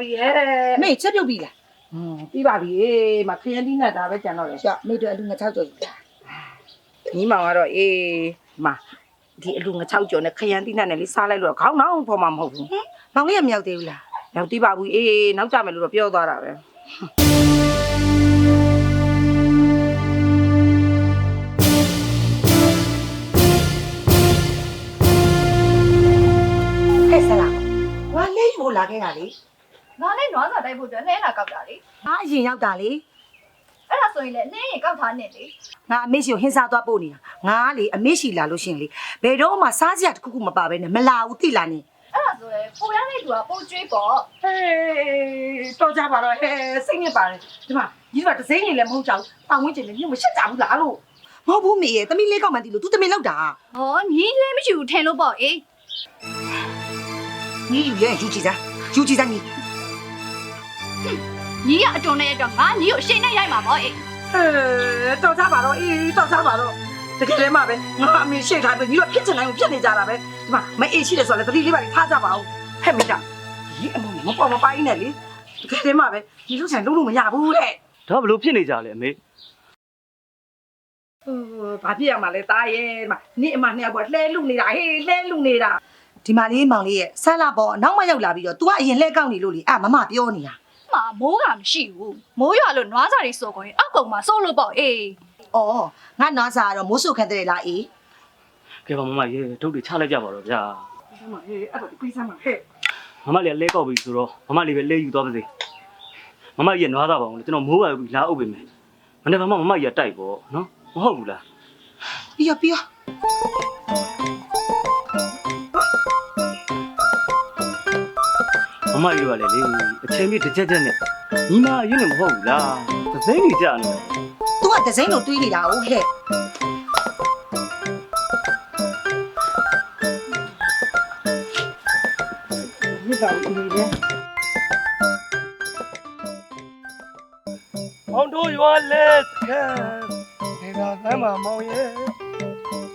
ပြီဟဲ့မေချက်ပြုတ်ပြီလားဟွန်းပြီးပါပြီအေးမခရင်တိနဲ့ဒါပဲကြံတော့တယ်ရှော့မေတို့အလူငါ6ကြော်ယူလားညီမောင်ကတော့အေးမဒီအလူငချောက်ကျော်နဲ့ခရမ်းတိနဲ့လည်းလေးစားလိုက်လို့ခေါင်းတော့ပေါ်မှာမဟုတ်ဘူးမောင်လေးကမရောက်သေးဘူးလားရောက်တိပါဘူးအေးနောက်ကြမယ်လို့တော့ပြောသွားတာပဲဟဲ့ဆလာငါလေးယူလာခဲ့တာလေ ငါနဲ့နွားစာတိုက်ဖို့အတွက်နှဲလာကောက်တာလေငါအရင်ရောက်တာလေအဲ့ဒါဆိုရင်လည်းနှဲရင်ကောက်ထားနေလေငါအမေရှိကိုဟင်းစားသွားပို့နေတာငါကလေအမေရှိလာလို့ရှရင်လေဘယ်တော့မှစားစရာတစ်ခုခုမပါဘဲနဲ့မလာဘူးတိလာနေအဲ့ဒါဆိုလည်းပူရမ်းတဲ့သူကပိုကျွေးပေါ့ဟေးတော်ကြပါတော့ဟဲ့စိတ်ညစ်ပါတယ်ဒီမှာညီကတစိမ့်နေလည်းမဟုတ်ကြဘူးတောင်းဝင်းကျင်လည်းညမရှက်ကြဘူးလားလို့မဟုတ်ဘူးမေရဲ့သမီးလေးကောက်မှန်တီလို့ तू သမီးလောက်တာဟောညီလည်းမရှိဘူးထင်လို့ပေါ့အေးညီယူရဲ့ယူကြည့်စားယူကြည့်စားညီ ညီကအတုံနဲ့ရတော့ငါညီကိုအရှိန်နဲ့ရိုက်မှာပေါ့အေးဟဲ့တော်ကြပါတော့အေးတော်ကြပါတော့တကယ်လည်းမပဲငါအမေရှေ့ထားပြီးညီတို့ဖြစ်ချင်တိုင်းကိုဖြစ်နေကြတာပဲဒီမှာမအေးရှိတယ်ဆိုတော့လည်းတတိလေးပါလေးထားကြပါဦးဟဲ့မိတာဒီအမမပေါ်မပိုင်းနဲ့လေတကယ်လည်းမပဲညီတို့ဆိုင်လုံးလို့မရဘူးတဲ့ဒါဘလို့ဖြစ်နေကြလဲအမေဟိုဘာဖြစ်ရမှာလဲတားရဲ့ဒီမှာနေ့အမနှစ်ယောက်ကလှဲလူနေတာဟေးလှဲလူနေတာဒီမလေးမောင်လေးရဲ့ဆန်းလာပေါ်နောက်မှရောက်လာပြီးတော့ तू ကအရင်လှဲကောက်နေလို့လေအာမမပြောနေတာ မှာမိုးကမရှိဘူးမိုးရွာလို့နွားစာတွေစိုးကုန်ရင်အောက်ကောင်မှာစိုးလို့ပေါ့အေး။အော်ငါနားစားကတော့မိုးဆုခန့်တဲ့လားအေးကဲပါမမရေထုတ်တွေချလိုက်ကြပါတော့ဗျာဒီမှာဟေးအဲ့တော့ပြီးစမ်းမှာဟဲ့မမလေးကလဲကောက်ပြီဆိုတော့မမလေးပဲလဲယူသွားပါစေမမကြီးကနွားသားပါအောင်လေကျွန်တော်မိုးပါပြီလာအုပ်ပေးမယ်မနေ့ကမှမမကြီးကတိုက်ပေါ့နော်မဟုတ်ဘူးလား။ပြီးရောပြီးရော မမကြီးတို့ကလည်းလေအချိန်ပြည့်တစ်ချက်ချက်နဲ့ညီမအရင်လည်းမဟုတ်ဘူးလားသသိန်းကြီးကြာနေတယ်။ तू ကဒဇိန်းလိုတွေးနေတာဟုတ်ဟဲ့မြစ်တာကိုနေတယ်မောင်တို့ရွာလက်ခဲဒေသာသမ်းမမောင်ရဲ့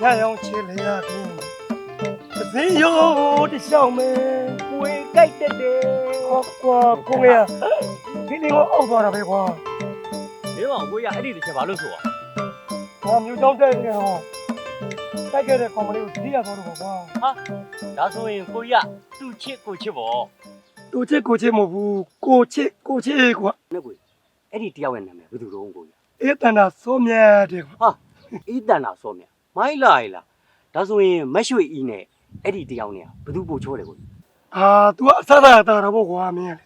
ရရောင်ချေလျာဖြင့်သစင်းရိုးတရှောင်းမယ်ဝေကြိုက်တဲ့တဲ့ဟော ကွာကိုငယ်ဒီနေ့ကိုအောက်သွားတာပဲကွာဒီမှာကိုရအဲ့ဒီတစ်ချက်ဘာလို့ဆိုอ่ะ။ဘာမျိုးကြောင့်တဲ့ကြဟောတိုက်ခဲ့တဲ့ကောင်မလေးကိုတတိယသွားတော့ကွာဒါဆိုရင်ကိုရသူ့ချစ်ကိုချစ်ပေါ့။သူချစ်ကိုချစ်မဟုတ်ဘူးကိုချစ်ကိုချစ်ကွာနဲ့ကိုအဲ့ဒီတယောက်ရဲ့နာမည်ဘယ်သူတော့ကိုရ။အေးတန်တာစိုးမြတ်တယ်ကွာအေးတန်တာစောမြမိုင်းလာလာဒါဆိုရင်မက်ရွှေအီနဲ့အဲ့ဒီတယောက်နဲ့ဘယ်သူပို့ချိုးတယ်ကို။ အာ तू ကအဆသာတာတော့ကွာမင်း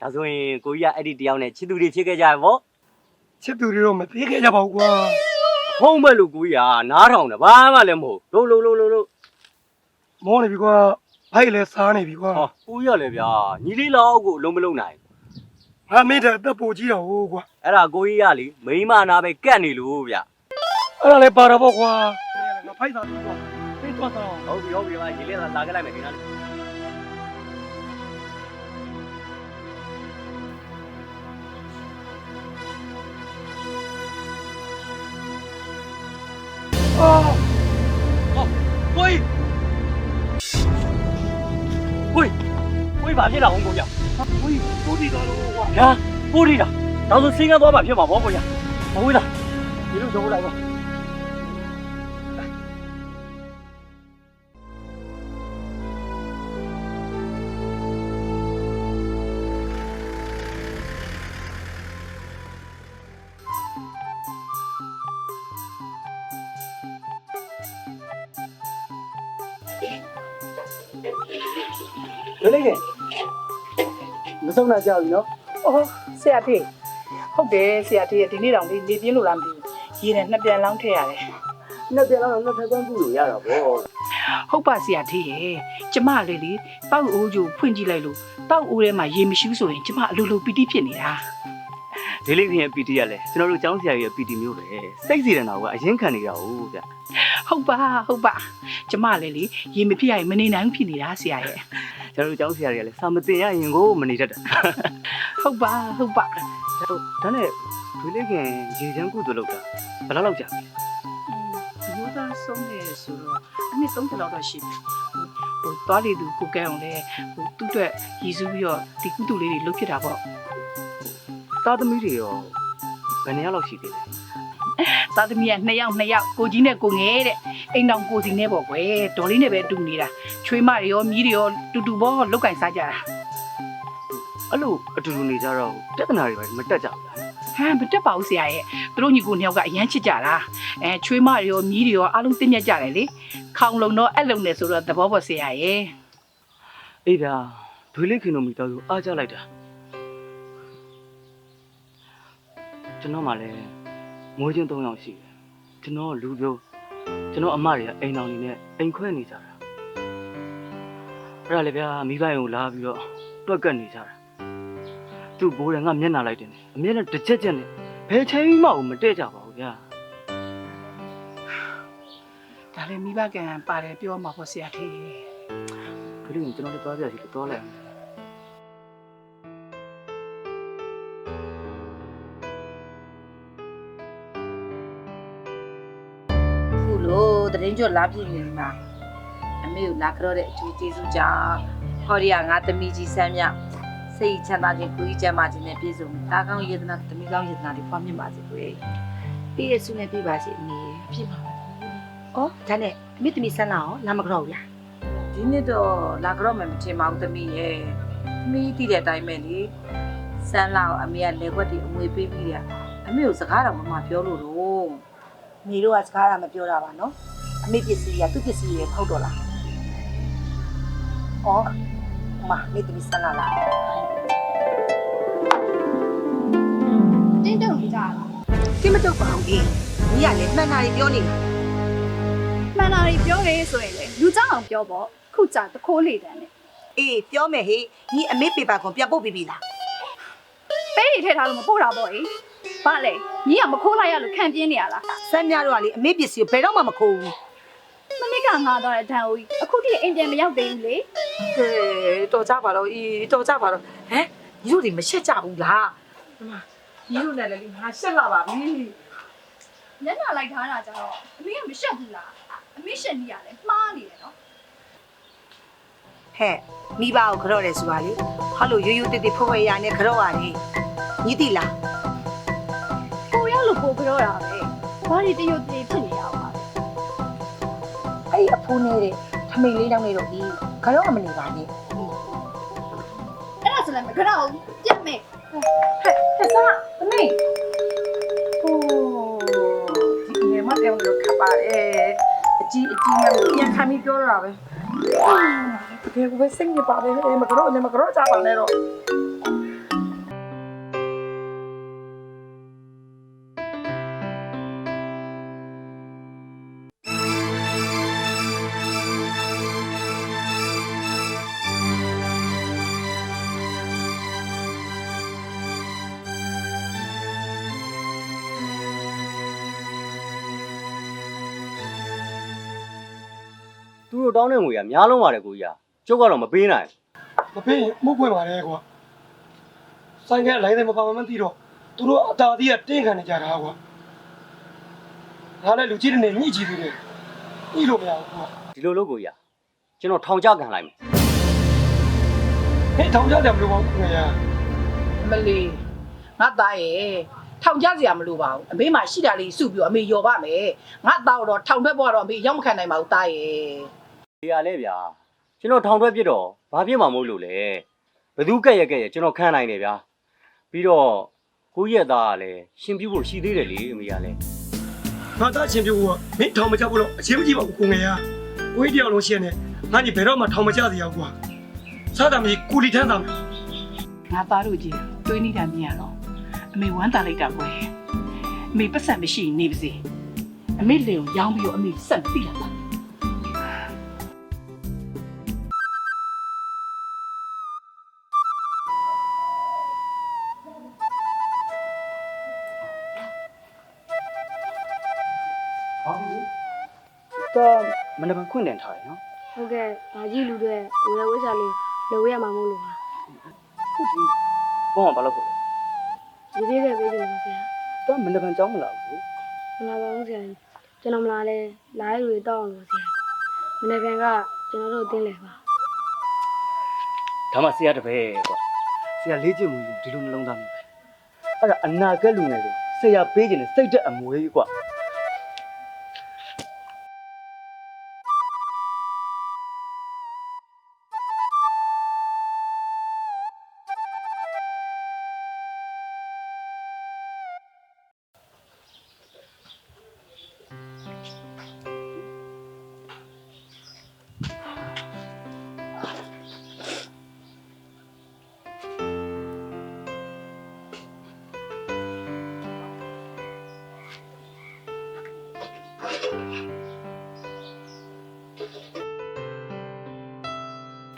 ဒါဆိုရင်ကိုကြီးကအဲ့ဒီတယောက်နဲ့ချစ်သူတွေဖြစ်ခဲ့ကြရပေါ့။ချစ်သူတွေတော့မပြေးခဲ့ကြပါဘူးကွာဟုတ်မဲ့လို့ကိုကြီးကနားထောင်တယ်ဘာမှလည်းမဟုတ်လို့လို့လို့လို့။မောနေပြီကွာ။ဘိုက်လည်းစားနေပြီကွာဟောကိုကြီးကလည်းဗျာညီလေးလောက်ကိုအလုံးမလုံးနိုင်။ငါမင်းတဲ့အသက်ပိုကြီးတော့ဟုတ်ကွာအဲ့ဒါကိုကြီးကလေမိန်းမနာပဲကတ်နေလို့ဗျ။အဲ့ဒါလည်းပါတော့ပေါ့ကွာ။ငါဖိုက်တာပြီကွာ။သိသွားတော့ဟုတ်ပြီဟုတ်ပြီပါညီလေးကလာခဲ့လိုက်မယ်ဒီနားအာ ကိုကြီးကိုကြီးကိုကြီးဘာဖြစ်လာအောင်ကိုကြီးဝီတိုးဒီတော့ကွာညာကိုကြီးတာတော့ဆိုစင်းကသွားမှဖြစ်မှာပေါ့ကိုကြီးမဟုတ်လားဒီ ဆုံးလာကြဘူးနော်အော်ဆရာဖေးဟုတ်တယ်ဆရာဖေးဒီနေ့တောင်လေးနေပြင်းလို့လားမသိဘူးရေနဲ့နှစ်ပြန်လောင်းထည့်ရတယ်နှစ်ပြန်တော့နှစ်ဖက်ပန်းပြုလို့ရတာပေါ့ဟုတ်ပါဆရာဖေးရဲ့ကျမလေးလေတောက်အိုးကျိုဖွင့်ကြည့်လိုက်လို့တောက်အိုးထဲမှာရေမရှိဘူးဆိုရင်ကျမအလိုလိုပီတိဖြစ်နေတာလေးလေးခင်ရဲ့ PT ရလဲကျွန်တော်တို့ကျောင်းဆရာကြီးရဲ့ PT မျိုးပဲစိတ်စီရင်တာကအရင်ခံနေတာဟုတ်ဗျဟုတ်ပါဟုတ်ပါကျမလည်းလေရေမဖြစ်ရရင်မနေနိုင်ဘူးဖြစ်နေတာဆရာရဲ့ ကျွန်တော်တို့ကျောင်းဆရာကြီးကလည်းစာမတင်ရရင်ကိုမနေတတ်တာဟုတ်ပါဟုတ်ပါဒါနဲ့ဒီလေးခင်ရေချမ်းကုသလုပ်တာဘယ်လောက်လောက်ကြာလဲရိုးသားဆုံးတယ်ဆိုတော့အနည်း30လောက်တော့ရှိတယ်ဟိုသွားလေသူကိုကဲအောင်လဲဟိုသူ့အတွက်ရည်စူးပြီးတော့ဒီကုတူလေးတွေလုပ်ဖြစ်တာပေါ့သားသမီးတွေရောဘယ်နှစ်ယောက်လောက်ရှိသေးလဲ သားသမီးက2ယောက်2ယောက်ကိုကြီးနဲ့ကိုငယ်တဲ့အိမ်တော်ကိုစီနဲ့ပေါ့ကွယ်ဒေါ်လေးနဲ့ပဲတူနေတာချွေးမတွေရောမြီးတွေရောတူတူပေါ့လောက်ကင်စားကြတာအဲ့လိုအတူတူနေကြတော့ပြဿနာတွေပဲမတက်ကြဘူးလားဟမ်မတက်ပါဘူးဆရာရဲ့သူတို့ညီကိုနှစ်ယောက်ကအရန်ချစ်ကြတာအဲချွေးမတွေရောမြီးတွေရောအားလုံးတင်းမြတ်ကြတယ်လေခေါင်လုံတော့အဲ့လုံနဲ့ဆိုတော့သဘောပေါက်ဆရာရဲ့အေးဗျာဒွေလေးခင်တို့မိသားစုအားကြလိုက်တာကျွန်တော်မှလည်း မွေးချင်း၃ယောက်ရှိတယ်ကျွန်တော်လူပြိုးကျွန်တော်အမတွေကအိမ်တော်နေနဲ့အိမ်ခွဲနေကြတာအဲ့ဒါလေဗျာမိဘရင်ကိုလာပြီးတော့တွက်ကတ်နေကြတာသူ့ဘိုးကငါမျက်နှာလိုက်တယ်နဲ့အမျက်နဲ့တစ်ချက်ချက်နဲ့ဘယ်ချိန်မှမတည့်ကြပါဘူးဗျာဒါလည်းမိဘကံပါတယ်ပြောမှာပေါ့ဆရာထေခလေးကကျွန်တော်လည်းသွားပြစီလို့သွားလိုက် လို့တရင်ကျွတ်လာပြည့်နေမှာအမေကိုလာကြတော့တဲ့အကျိုးကျေးဇူးကြောင့်ဟော်ရီယာငါသမီးကြီးဆမ်းမြစိတ်ချမ်းသာခြင်းကိုကြီးချမ်းသာခြင်းနဲ့ပြည့်စုံတာကောင်းယေဒနာသမီးကောင်းယေဒနာတွေဖွားမြင်ပါစေကွယ်ပြည့်ရစုနဲ့ပြည့်ပါစေအမေပြည့်ပါပါဩဒါနဲ့အမေသမီးဆန်းလာအောင်လာမကြတော့ဘူးလားဒီနေ့တော့လာကြတော့မှမထင်ပါဘူးသမီးရဲ့သမီးသိတဲ့အတိုင်းပဲလေဆန်းလာကိုအမေကလေခွက်တွေအမွေပေးပြီးတယ်အမေကိုစကားတော့မမပြောလို့တော့မေတို့ကစကားရမပြောတာပါနော် အမေပစ္စည်းကသူ့ပစ္စည်းတွေဖောက်တော့လားဩမမေသမီးဆန်းလာလားတင်းတုံနေကြလားကိမတော့ပါဘူးကြီးညီကလည်းမှန်တာတွေပြောနေတာမှန်တာတွေပြောရဲဆိုရင်လေလူကြောင်အောင်ပြောပေါ့ခုကြတခိုးလေတန်းနဲ့အေးပြောမယ်ဟေးညီအမေပေပါကွန်ပြန်ပုတ်ပြီးပြီလားပဲတွေထည့်ထားလို့မပို့တာပေါ့ဟိဘာလဲညီကမခိုးလိုက်ရလို့ခံပြင်းနေရလားစမ်းများတော့ကလေအမေပစ္စည်းကိုဘယ်တော့မှမခိုးဘူးမနစ် ကငါတော့တဲ့ဒဏ်ဦးကြီးအခုထိအိမ်ပြန်မရောက်သေးဘူးလေဟဲ့တော်ကြပါတော့အေးတော်ကြပါတော့ဟမ်ညီတို့တွေမရှက်ကြဘူးလားဒီမှာညီတို့နဲ့လည်းငါရှက်လာပါပြီညနာလိုက်ထားတာကြတော့အမေကမရှက်ဘူးလားအမေရှက်နေရတယ်မှားနေတယ်နော်ဟဲ့မိဘကိုကြော့တယ်ဆိုတာလေဟာလို့ရိုးရိုးတိတိဖွယ်ဖွယ်ရနဲ့ကြော့ရတယ်ညီတိလားကိုရောက်လို့ပို့ကြောတာပဲဘာတွေတရုတ်တည်းဖြစ်နေရအောင်ပါလဲ အဲ့ဒီအဖိုးနေတဲ့ထမိန်လေးတောင်းနေတော့ဒီကြော့မနေပါနဲ့အဲ့ဒါဆိုလည်းမကြောက်ဘူးပြတ်မယ်ဟဲ့စားသမီးဟိုဒီငယ်မတောင်လို့ခပ်ပါတယ်အကြီးအကြီးနဲ့ပြန်ခံပြီးပြောတော့တာပဲတကယ်ကိုပဲစိတ်ညစ်ပါပဲမကြောနဲ့မကြောကြပါနဲ့တော့ သူတို့တောင်းတဲ့ငွေကများလုံးပါတယ်ကိုကြီးကကျုပ်ကတော့မပေးနိုင်မပေးရင်မှုဖွင့်ပါတယ်ကွာဆိုင်ကလိုင်းတယ်မပါမှမသိတော့သူတို့အတားသေးကတင်းခံနေကြတာကွာငါလည်းလူကြီးတွေနဲ့ညှိကြည့်သေးတယ်ညှိလို့မရဘူးကွာဒီလိုလို့ကိုကြီးကကျွန်တော်ထောင်ချခံလိုက်မယ်ဟဲ့ထောင်ကြတယ်မလို့ပါဘူးခင်ဗျာမလီငါသားရဲ့ထောင်ကြစရာမလိုပါဘူးအမေမှရှိတာလေးစုပြီးတော့အမေယော်ပါမယ်ငါသားတော့ထောင်ထွက်ပေါ်တော့အမေရောက်မခံနိုင်ပါဘူးသားရဲ့ ဒီရလဲဗျာကျွန်တော်ထောင်ထွက်ပြစ်တော့ဘာဖြစ်မှာမဟုတ်လို့လေဘသူကက်ရက်ကက်ရကျွန်တော်ခံနိုင်တယ်ဗျာပြီးတော့ကိုကြီးရဲ့သားကလည်းရှင်ပြဖို့ရှိသေးတယ်လေအမေကလည်းငါသားချင်းပြဖို့ကမင်းထောင်မကြဘူးလို့အချင်းမကြည့်ပါဘူးကိုငယ်ရဝေးတယောက်လုံးရှင်းနေငါညီဘယ်တော့မှထောင်မကြစေရဘူးကွာစားတာမရှိကူလီထမ်းတာမယ်ငါသားတို့ကြီးတွေးနေတာမြင်ရတော့အမေဝမ်းတာလိုက်တာကွယ်အမေပတ်စံမရှိရင်နေပါစေအမေလေကိုရောင်းပြီးတော့အမေဆက်မသိလာပါ တော့မနေ့ကခွင့်တင်ထားတယ်နော်ဟုတ်ကဲ့ဘာကြီးလူတွေဝယ်ဝဲစားလေးလိုဝဲရမှာမဟုတ်လို့ပါဟုတ်ဒီဘောကဘာလို့ခေါ်လဲဒီသေးကပေးကြပါဆရာတော့မနေ့ကကြောင်းမလာဘူးမလာပါဘူးဆရာကျွန်တော်မလာလဲလာရလူတွေတောက်အောင်လို့ဆရာမနေ့ကကကျွန်တော်တို့အတင်းလဲပါဒါမှဆရာတပည့်ကွာဆရာလေးကျင့်မှုယူဒီလိုနှလုံးသားမျိုးပဲအဲ့ဒါအနာကက်လူငယ်လို့ဆရာပေးခြင်းနဲ့စိတ်သက်အမွေးကွာ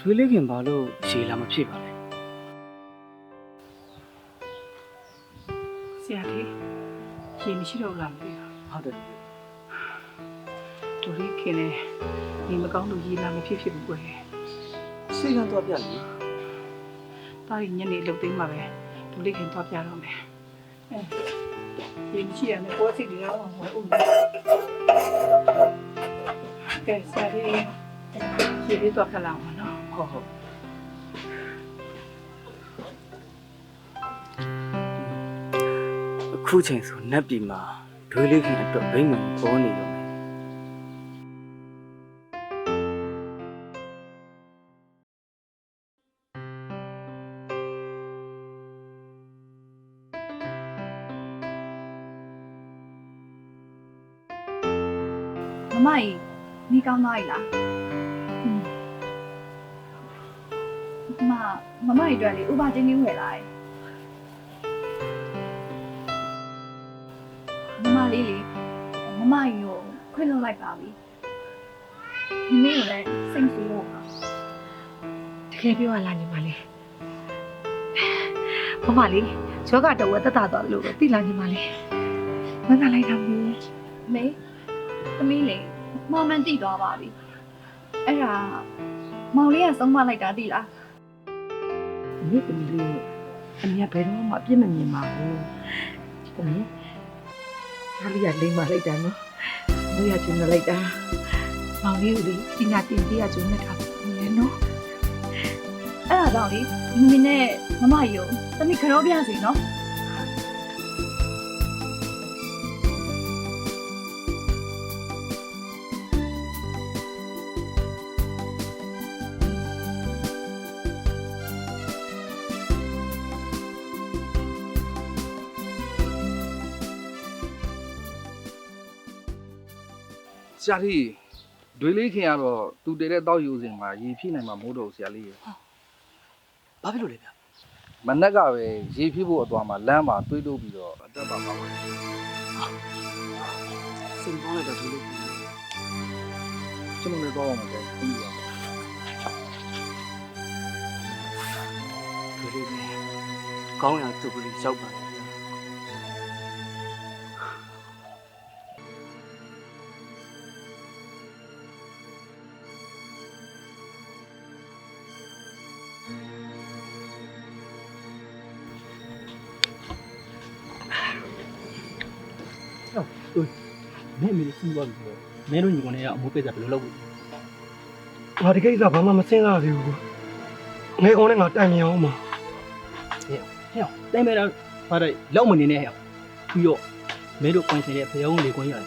ထွေးလေးခင်ဘာလို့ရှည်လာမဖြစ်ပါလဲဆရာလေးရေမရှိတော့ဘူးလားမသိဘူးဟုတ်တယ်တို့လေးခင်လေဒီမကောင်းလို့ရေလာမဖြစ်ဖြစ်ဘူးကွယ်စိတ်ကတော့ပြလေတာရီညနေလှုပ်သိမ်းမှာပဲတို့လေးခင်သွားပြတော့မယ်အဲရေမရှိရမယ်ကိုယ်စိတ်တွေတော့ဝယ်ဦးမယ်ကဲဆရာလေးရေလေးတော့ဖက်လာအောင်နော် ဟုတ်ဟုတ်အခုချိန်ဆိုနတ်ပြည်မှာဒွေးလေးခင်အတွက်ဗိမ္မာန်ပေါ်နေရောမယ်မမကြီးနေကောင်းသွားပြီလား မမမကြီးအတွက်လေဥပတင်းတင်းဝယ်လာတယ်မမလေးလေမမကြီးကိုခွင့်လွှတ်လိုက်ပါပြီမိမိကိုလည်းစိတ်ဆူလို့ပါတကယ်ပြောရလားညီမလေးမမလေးယောဂတော်ဝတက်တာတော့လို့သိလားညီမလေးမနာလိုက်တာမင်းမေသမီးလေမောင်မန်တိသွားပါပြီအဲ့ဒါမောင်လေးကဆုံးမလိုက်တာတိလား မိသမီးလေးအမေကဘယ်တော့မှအပြစ်မမြင်ပါဘူးတမီးဟာလီကလိမ့်မလိုက်တာနော်မွေးရချင်လိုက်တာမောင်လေးကိုလေဒီနာတင်ပြရချင်နေတာမြင်နော်အဲ့ဒါကြောင့်လေမိမိနဲ့မမကြီးကိုသမီးကြောပြစီနော် ဆရာလေးဒွေလေးခင်ကတော့သူတည်တဲ့တောက်ယူစဉ်မှာရေဖြည့်နိုင်မှာမဟုတ်တော့ဘူးဆရာလေးရဘာဖြစ်လို့လဲဗျမနက်ကပဲရေဖြည့်ဖို့အသွားမှာလမ်းမှာတွေးလို့ပြီးတော့အသက်ပါပါပါတယ်စိတ်ပေါင်းလိုက်တော့ဒွေးလေးခင်ကျွန်တော်လည်းတော့အောင်မယ်ပြီးပါဒွေးလေးခင်ကောင်းရသူ့ကလေးရောက်ပါလားဗျာ မင်းအမေစီးသွားပြီဆိုတော့မင်းတို့ညီကောင်တွေကအမိုးပိတ်တာဘယ်လိုလုပ်ဘူးငါဒီကိစ္စဘာမှမစင်းစားသေးဘူးငယ်ကောင်နဲ့ငါတိုင်မြင်အောင်ပါဟဲ့တိုင်မဲတော့ဟာတဲ့လောက်မနေနဲ့ဟဲ့ပြီးတော့မင်းတို့ကွန်ရှင်ရဲ့ဖျောင်းလေးကွန်ရတယ်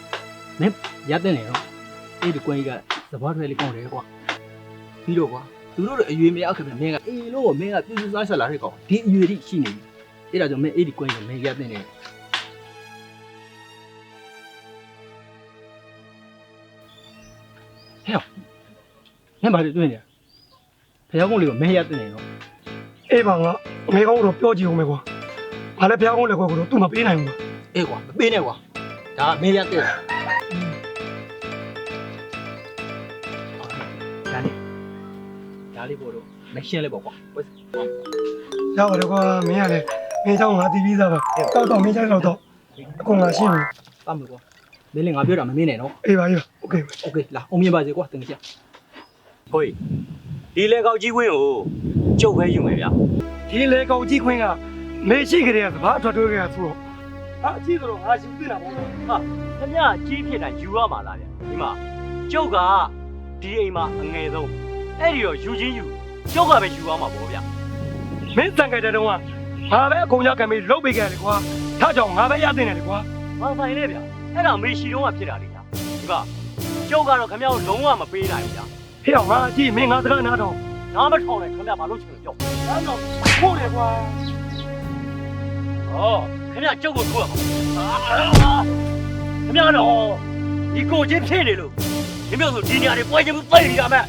မင်းရတဲ့နေတော့အဲ့ဒီကွန်ကြီးကသဘောထွဲလေးကောင်းတယ်ကွာပြီးတော့ကွာသူတို့အရွေမရောက်ခဲ့ပဲမင်းကအေးလို့မင်းကပြည့်စုံစားဆက်လာတဲ့ကောင်ဒီအရွေတိရှိနေပြီအဲ့ဒါကြောင့်မင်းအဲ့ဒီကွန်ကြီးကမင်းရတဲ့နေ ဟဲ့မင်းဘာတွေတွေ့နေလဲဖျောင်းကုန်လေးကိုမင်းရတဲ့နေတော့ အေးပါငါငယ်ကောင်တော့ပြောကြည့်အောင်မယ်ကွာငါလည်းဖျားကောင်လည်းကွာကိုတော့သူ့မပေးနိုင်ဘူးကွာ အေးကွာမပေးနဲ့ကွာဒါကမင်းရတဲ့ဒါလေးဒါလေးပေါ်တော့မရှင်းလဲပေါ့ကွာ ရပါတယ်ကွာမင်းကလည်းမင်းเจ้าငါတီးပြီးသားပါတောက်တော့မင်းเจ้าတော့တော့အကုန်ငါရှင်းပြီ ပတ်မယ်ကွာ မင်းလည်းငါပြောတာမမင်းနဲ့နော် အေးပါရောโอเค โอเคလာအောင်မြင်ပါစေကွာတင်ကြ ဟိုဒီလေကောက်ကြီးခွင်းကိုကျုပ်ပဲယူမယ်ဗျာ ဒီလေကောင်ကြီးခွင်းကမေရှိကြတဲ့ကဘာအထွက်တွေးကြရဆိုတော့ဟာအကြည့်ဆိုတော့ငါရှိသေးတာပေါ့ ဟာခမကြီးဖြစ်တိုင်းယူရမှာလားဗျာဒီမှာကျုပ်က ဒီအိမ်မှာအငယ်ဆုံးအဲ့ဒီတော့ယူချင်းယူကျုပ်ကပဲယူအောင်မှာပေါ့ဗျာ မင်းတန်ကြတဲ့တုန်းကငါပဲအကုန်ရကံပြီးလုတ်ပေးခဲ့တယ်ကွာထားကြောင့်ငါပဲရတင်တယ်လေကွာ ဘာဆိုင်လဲဗျာ အဲ့ဒါမေရှီတော့ကဖြစ်တာလေဗျာဒီကကျုပ်ကတော့ခမရကိုလုံးဝမပေးနိုင်ဘူးဗျာဟေ့အောင်ငါကြည့်မင်းငါစကားနားတော့နားမထောင်နဲ့ခမရဘာလို့ချင်လို့ပြောအဲ့တော့ဖို့တယ်ကွာဩခမရကျုပ်ကိုထိုးရမှာခမရတော့ဒီကိုချင်းဖြစ်နေလို့ဒီမျိုးဆိုဒီနေရာတွေပွဲချင်းပြိတ်နေရမယ်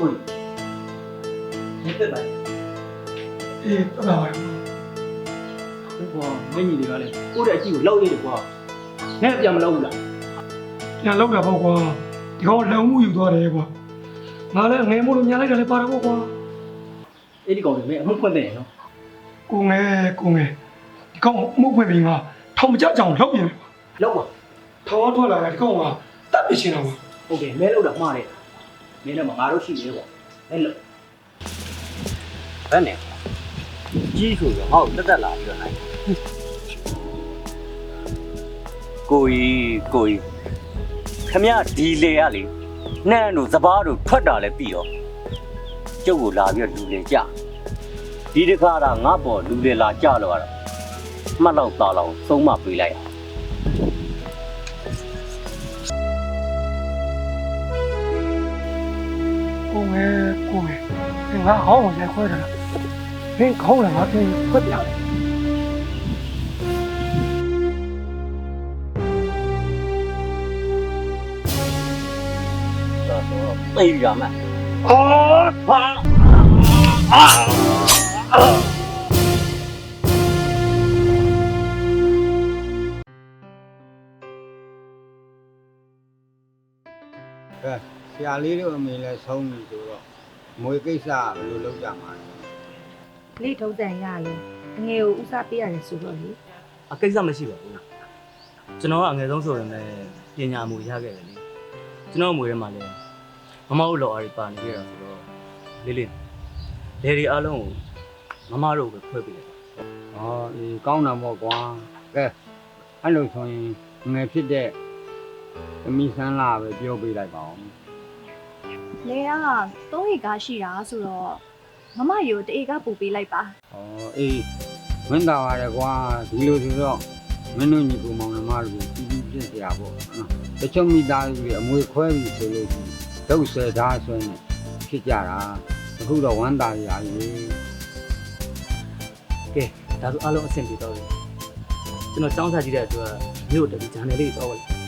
ဟုတ်ဒီတက်လိုက်အေးတော့ပါပါဟောမင်းကြီးတွေကလည်းကိုယ့်ရဲ့အကြည့်ကိုလောက်ရတယ်ကွာနဲ့ပြန်မလောက်ဘူးလားပြန်လောက်တာပေါ့ကွာဒီကောင်လုံမှုယူသွားတယ်ကွာငါလည်းငယ်မို့လို့ညာလိုက်တာလည်းပါတော့ပေါ့ကွာအဲ့ဒီကောင်တွေမင်းအမှုဖွင့်တဲ့နော်ကိုငယ်ကိုငယ်ဒီကောင်မှုဖွင့်ပြီးငါထောင်မကြကြအောင်လောက်ပြင်တယ်ကွာလောက်ပါထောင်ထွက်လာတယ်ဒီကောင်ကတတ်ပြရှင်တော့ကွာဟုတ်ကဲ့မဲလောက်တာမှားတယ် မင်းတို့မငါတို့ရှိသေးတယ်ကွာမဲလောက်ဘယ်နဲ့ကြီးဆိုတော့ဟောက်တက်တက်လာပြီးတော့နိုင်ကိုကြီးကိုကြီးခမရဒီလေရလေနှမ်းတို့စပားတို့ထွက်တာလဲပြီးတော့ကျုပ်ကိုလာပြီးတော့လူလေကြဒီတစ်ခါတော့ငါ့ပေါ်လူလေလာကြတော့ကတော့မှတ်တော့သားလောက်သုံးမပေးလိုက်ကိုငယ်ကိုငယ်ငါဟောင်းကိုရို က်ခွဲတယ်မင်းခေါင်းလည်းငါပြင်ဖွက်ပြတယ်တော့တော့သိရမှာအော် ရာလေးတို့အမေလည်းဆုံးပြီဆိုတော့မွေကိစ္စကဘယ်လိုလုပ်ကြမှာလဲလေးထုံးတန်ရလေအငယ်ကိုဥစားပေးရတယ်ဆိုတော့လေအကိစ္စမရှိပါဘူးကျွန်တော်ကအငယ်ဆုံးဆိုရင်လည်းပညာမှုရခဲ့တယ်လေကျွန်တော်အမွေထဲမှာလည်းမမတို့လော်အားတွေပါနေကြတာဆိုတော့လေးလေးလေဒီအားလုံးကိုမမတို့ပဲဖွဲ့ပေးတယ်။ဟောဒီကောင်းတာပေါ့ကွာ။ကဲအဲ့လိုဆိုရင်ငယ်ဖြစ်တဲ့သမီးဆန်းလာပဲပြောပေးလိုက်ပါဦး လေက3ဟီကားရှိတာဆိုတော့မမရီကိုတအေကပူပေးလိုက်ပါ။ဟောအေးဝင်းတာပါလေကွာဒီလိုဆိုတော့မင်းတို့ညီကိုမောင်နှမတို့ကိုပြီးပြီးပြစ်စရာပေါ့နော်။တချို့မိသားစုတွေအမွေခွဲပြီဆိုလို့ရှိရင်ဒုတ်ဆယ်သားဆွဲနေဖြစ်ကြတာ။အခုတော့ဝမ်းတာရည်ကဲဒါဆိုအားလုံးအဆင်ပြေတော့တယ်ကျွန်တော်ចောင်းစားကြည့်တဲ့အတွက်မြို့တပီဂျန်နယ်လေးတော့ဝယ်ကော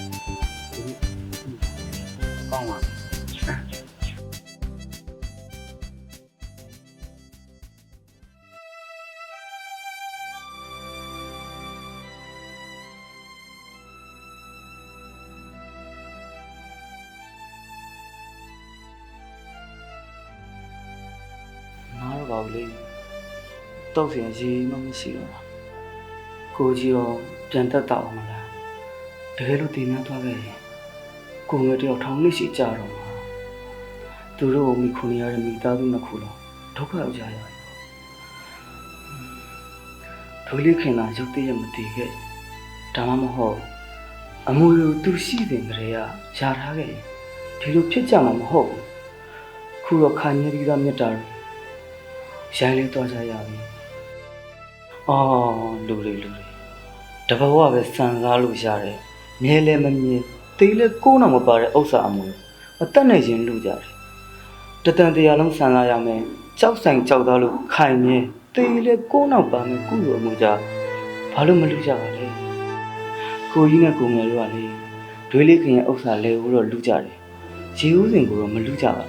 ဘူးလေတော့စင်ရေးမမရှိတော့တာကိုကြီးရောပြန်တက်တော့မလားတကယ်လို့တင်များသွားခဲ့ရင်ကိုငယ်တယောက်ထောင်နေရှိကြတော့မှာသူတို့ကိုမိခုနေရတဲ့မိသားစုနှစ်ခုလုံးဒုက္ခရောက်ကြရတယ်ဒုလေးခင်လာရုပ်တရက်မတည်ခဲ့ဒါမှမဟုတ်အမူလိုသူရှိတဲ့ကလေးကယာထားခဲ့ရင်ဒီလိုဖြစ်ကြမှာမဟုတ်ဘူးခုတော့ခါညေပြီးသားမြတ်တာတွေ ရိုင်းလေးသွားကြရပြီ။အော်လူလေးလူလေးတဘဝပဲစံစားလို့ရတယ်။မြဲလဲမမြဲတေးလဲကိုးတော့မပါတဲ့ဥစ္စာအမွေအသက်နဲ့ရင်လူကြတယ်။တတန်တရားလုံးစံစားရမယ်။ကြောက်ဆိုင်ကြောက်သားလို့ခိုင်မြဲတေးလဲကိုးတော့ပါမယ်ကုလိုအမှုကြဘာလို့မလူကြပါလဲ။ကိုကြီးနဲ့ကိုငယ်တို့ကလေဒွေးလေးခင်ရဲ့ဥစ္စာလဲဦးတော့လူကြတယ်။ရေဦးစင်ကိုတော့မလူကြပါဘူး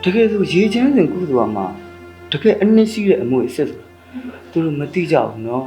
။တကယ်ဆိုရေချမ်းစင်ကုသိုလ်ကမှ တကယ်အနစ်ရှိတဲ့အမွေအစ်စ်ဆိုသူတို့မသိကြဘူးနော်